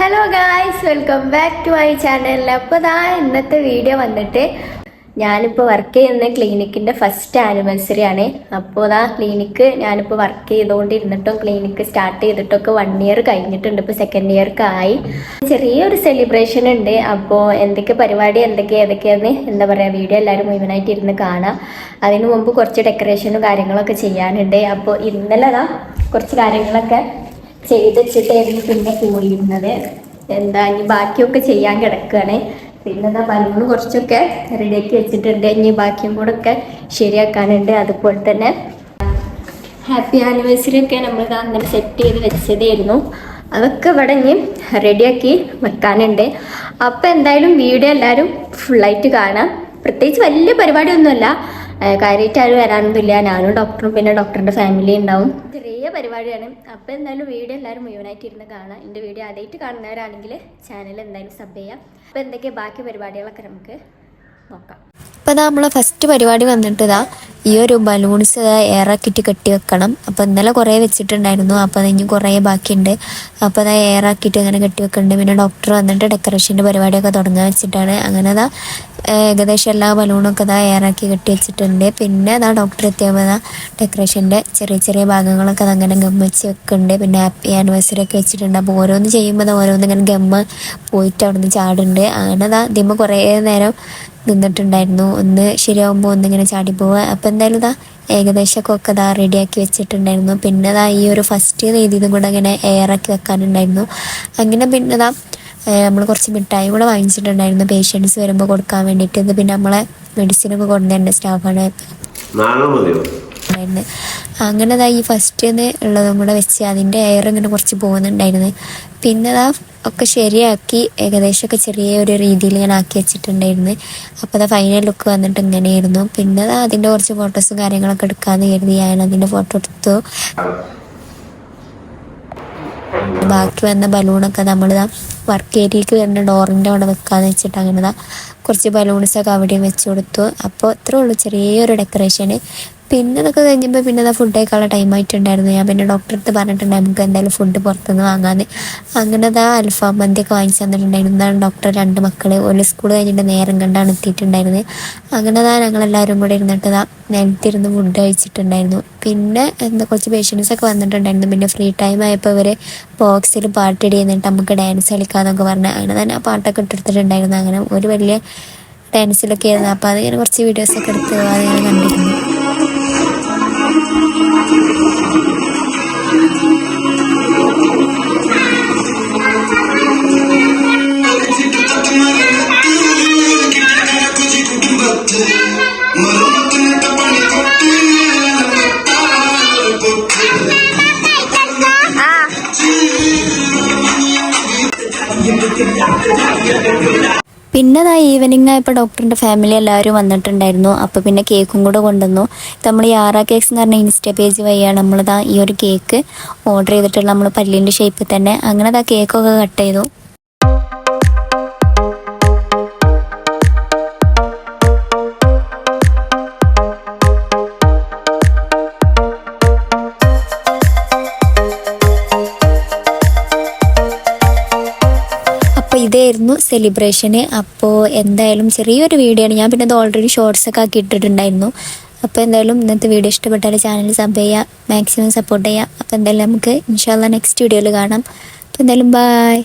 Hello guys welcome back to my channel അപ്പോൾ ദാ ഇന്നത്തെ വീഡിയോ വന്നിട്ട് ഞാനിപ്പോൾ വർക്ക് ചെയ്യുന്ന ക്ലിനിക്കിന്റെ ഫസ്റ്റ് ആനിവേഴ്സറി ആണ്. അപ്പോൾ ദാ ക്ലിനിക്ക് ഞാനിപ്പോൾ വർക്ക് ചെയ്തുകൊണ്ടിരുന്നിട്ടും ക്ലിനിക്ക് സ്റ്റാർട്ട് ചെയ്തിട്ടൊക്കെ വൺ ഇയർ കഴിഞ്ഞിട്ടുണ്ട്. ഇപ്പോൾ സെക്കൻഡ് ഇയർക്ക് ആയി. ചെറിയൊരു സെലിബ്രേഷൻ ഉണ്ട്. അപ്പോൾ എന്തൊക്കെ പരിപാടി എന്തൊക്കെ ഏതൊക്കെയാന്ന് എന്താ പറയുക വീഡിയോ എല്ലാവരും മുഴുവനായിട്ട് ഇരുന്ന് കാണാം. അതിനു മുമ്പ് കുറച്ച് ഡെക്കറേഷനും കാര്യങ്ങളൊക്കെ ചെയ്യാനുണ്ട്. അപ്പോൾ ഇന്നലെ ദാ കുറച്ച് കാര്യങ്ങളൊക്കെ ചെയ്ത് വെച്ചിട്ടായിരുന്നു പിന്നെ പോയിരുന്നത് എന്താ ഇനി ബാക്കിയൊക്കെ ചെയ്യാൻ കിടക്കുകയാണ് പിന്നെ എന്താ ബലൂൺ കുറച്ചൊക്കെ റെഡിയാക്കി വെച്ചിട്ടുണ്ട്. ഇനി ബാക്കിയും കൂടെ ഒക്കെ ശരിയാക്കാനുണ്ട്. അതുപോലെ തന്നെ ഹാപ്പി ആനിവേഴ്സറി ഒക്കെ നമ്മൾ അങ്ങനെ സെറ്റ് ചെയ്ത് വെച്ചതായിരുന്നു. അതൊക്കെ ഇവിടെ ഇനി റെഡിയാക്കി വെക്കാനുണ്ട്. അപ്പോൾ എന്തായാലും വീഡിയോ എല്ലാവരും ഫുള്ളായിട്ട് കാണാം. പ്രത്യേകിച്ച് വലിയ പരിപാടിയൊന്നുമല്ല. കാര്യമായിട്ട് ആരും വരാനൊന്നുമില്ല. ഞാനും ഡോക്ടറും പിന്നെ ഡോക്ടറിന്റെ ഫാമിലി ഉണ്ടാവും. പരിപാടിയാണ്. അപ്പോൾ എന്തായാലും വീഡിയോ എല്ലാവരും മുഴുവനായിട്ട് ഇരുന്ന് കാണാം. എന്റെ വീഡിയോ ആദ്യമായിട്ട് കാണുന്നവരാണെങ്കിൽ ചാനൽ എന്തായാലും സബ് ചെയ്യാം. അപ്പോൾ എന്തൊക്കെയാണ് ബാക്കി പരിപാടികളൊക്കെ നമുക്ക് നോക്കാം. അപ്പോൾ നമ്മളെ ഫസ്റ്റ് പരിപാടി വന്നിട്ട് ഇതാ ഈ ഒരു ബലൂൺസ് ഏറെ എയറാക്കിയിട്ട് കെട്ടി വെക്കണം. അപ്പോൾ ഇന്നലെ കുറേ വെച്ചിട്ടുണ്ടായിരുന്നു. അപ്പോൾ അതിന് കുറേ ബാക്കിയുണ്ട്. അപ്പോൾ അതാ എയറാക്കിയിട്ട് അങ്ങനെ കെട്ടി വെക്കുന്നുണ്ട് പിന്നെ ഡോക്ടർ വന്നിട്ട് ഡെക്കറേഷന്റെ പരിപാടിയൊക്കെ തുടങ്ങാൻ വെച്ചിട്ടാണ്. അങ്ങനെ അതാ ഏകദേശം എല്ലാ ബലൂണൊക്കെ ഇതാ എയറാക്കി കെട്ടി വെച്ചിട്ടുണ്ട്. പിന്നെ അതാ ഡോക്ടർ എത്തിയപ്പോൾ ഇതാ ഡെക്കറേഷന്റെ ചെറിയ ചെറിയ ഭാഗങ്ങളൊക്കെ അതങ്ങനെ വെച്ച് വെക്കുന്നുണ്ട് പിന്നെ ഹാപ്പി ആനിവേഴ്സറി ഒക്കെ വെച്ചിട്ടുണ്ട്. അപ്പോൾ ഓരോന്ന് ചെയ്യുമ്പോൾ അത് ഓരോന്ന് ഇങ്ങനെ ഗം പോയിട്ട് അവിടുന്ന് ചാടുന്നുണ്ട് അങ്ങനെ അതാ ഇതിമ്മ കുറേ നേരം നിന്നിട്ടുണ്ടായിരുന്നു. ഒന്ന് ശരിയാകുമ്പോൾ ഒന്നിങ്ങനെ ചാടി പോവുക അപ്പം എന്തായാലും ഇതാ ഏകദേശമൊക്കെ ഒക്കെ ഇതാ റെഡിയാക്കി വെച്ചിട്ടുണ്ടായിരുന്നു. പിന്നെ ഇതാ ഈ ഒരു ഫസ്റ്റ് രീതിയിലും കൂടെ അങ്ങനെ എയറാക്കി വെക്കാനുണ്ടായിരുന്നു. അങ്ങനെ പിന്നെ ഇതാ നമ്മൾ കുറച്ച് മിഠായി കൂടെ വാങ്ങിച്ചിട്ടുണ്ടായിരുന്നു. പേഷ്യൻസ് വരുമ്പോൾ കൊടുക്കാൻ വേണ്ടിയിട്ട്. ഇത് പിന്നെ നമ്മളെ മെഡിസിൻ ഒക്കെ കൊണ്ടുവരേണ്ട സ്റ്റാഫാണ് അങ്ങനെ ഈ ഫസ്റ്റ് ഉള്ളതും കൂടെ വെച്ച് അതിന്റെ എയർ ഇങ്ങനെ കുറച്ച് പോകുന്നുണ്ടായിരുന്നു പിന്നെ ദാ ഒക്കെ ശരിയാക്കി. ഏകദേശമൊക്കെ ചെറിയ ഒരു രീതിയിൽ ഞാൻ ആക്കി വെച്ചിട്ടുണ്ടായിരുന്നു. അപ്പോൾ ദാ ഫൈനൽ ലുക്ക് വന്നിട്ട് ഇങ്ങനെയായിരുന്നു. പിന്നെ അതിന്റെ കുറച്ച് ഫോട്ടോസും കാര്യങ്ങളൊക്കെ എടുക്കാമെന്ന് കരുതി ഞാൻ അതിന്റെ ഫോട്ടോ എടുത്തു. ബാക്കി വന്ന ബലൂണൊക്കെ നമ്മൾ വർക്ക് ഏരിയക്ക് വരുന്ന ഡോറിന്റെ അവിടെ വെക്കാന്ന് വെച്ചിട്ട് അങ്ങനെ കുറച്ച് ബലൂൺസൊക്കെ അവിടെയും വെച്ച് കൊടുത്തു. അപ്പോൾ ഇത്രേ ഉള്ളൂ. ചെറിയൊരു ഡെക്കറേഷന് പിന്നെ ഇതൊക്കെ കഴിഞ്ഞപ്പോൾ പിന്നെ ഇതാ ഫുഡ് കഴിക്കാനുള്ള ടൈം ആയിട്ടുണ്ടായിരുന്നു. ഞാൻ പിന്നെ ഡോക്ടറെ അടുത്ത് പറഞ്ഞിട്ടുണ്ട് നമുക്ക് എന്തായാലും ഫുഡ് പുറത്തുനിന്ന് വാങ്ങാന്ന്. അങ്ങനെ ഇതാ അൽഫാം മന്തിയൊക്കെ വാങ്ങിച്ചു തന്നിട്ടുണ്ടായിരുന്നു. ഇതാണ് ഡോക്ടർ രണ്ട് മക്കൾ ഒരു സ്കൂൾ കഴിഞ്ഞിട്ട് നേരം കണ്ടാണ് എത്തിയിട്ടുണ്ടായിരുന്നത്. അങ്ങനെ ഇതാ ഞങ്ങളെല്ലാവരും കൂടെ ഇരുന്നിട്ട് ഇതാ നിലത്തിരുന്ന് ഫുഡ് കഴിച്ചിട്ടുണ്ടായിരുന്നു. പിന്നെ എന്താ കുറച്ച് പേഷ്യൻസ് ഒക്കെ വന്നിട്ടുണ്ടായിരുന്നു. പിന്നെ ഫ്രീ ടൈം ആയപ്പോൾ ഇവർ ബോക്സിൽ പാട്ടിടി എന്നിട്ട് നമുക്ക് ഡാൻസ് കളിക്കാന്നൊക്കെ പറഞ്ഞ്. അങ്ങനെ തന്നെ ആ പാട്ടൊക്കെ ഇട്ടെടുത്തിട്ടുണ്ടായിരുന്നു അങ്ങനെ ഒരു വലിയ ഡാൻസിലൊക്കെ ആയിരുന്നു. അപ്പോൾ അതിങ്ങനെ കുറച്ച് വീഡിയോസൊക്കെ എടുത്ത് അതിങ്ങനെ കണ്ടിരുന്നു. പിന്നെ ദാ ഈവനിങ് ആയപ്പോൾ ഡോക്ടറിന്റെ ഫാമിലി എല്ലാവരും വന്നിട്ടുണ്ടായിരുന്നു. അപ്പോൾ പിന്നെ കേക്കും കൂടെ കൊണ്ടുവന്നു. നമ്മൾ ആറാ കേക്ക്സ് എന്ന് പറഞ്ഞ ഇൻസ്റ്റാ പേജ് വഴിയാണ് നമ്മളിതാ ഈ ഒരു കേക്ക് ഓർഡർ ചെയ്തിട്ടുള്ള നമ്മൾ പല്ലിന്റെ ഷേപ്പിൽ തന്നെ. അങ്ങനെ അതാ കേക്കൊക്കെ കട്ട് ചെയ്തു. ഇതായിരുന്നു സെലിബ്രേഷന് അപ്പോൾ എന്തായാലും ചെറിയൊരു വീഡിയോ ആണ്. ഞാൻ പിന്നെ അത് ഓൾറെഡി ഷോർട്സ് ഒക്കെ ആക്കി ഇട്ടിട്ടുണ്ടായിരുന്നു അപ്പോൾ എന്തായാലും ഇന്നത്തെ വീഡിയോ ഇഷ്ടപ്പെട്ടാൽ ചാനൽ സബ് ചെയ്യുക മാക്സിമം സപ്പോർട്ട് ചെയ്യുക അപ്പോൾ എന്തായാലും നമുക്ക് ഇൻഷാല്ല നെക്സ്റ്റ് വീഡിയോയിൽ കാണാം. അപ്പോൾ എന്തായാലും ബായ്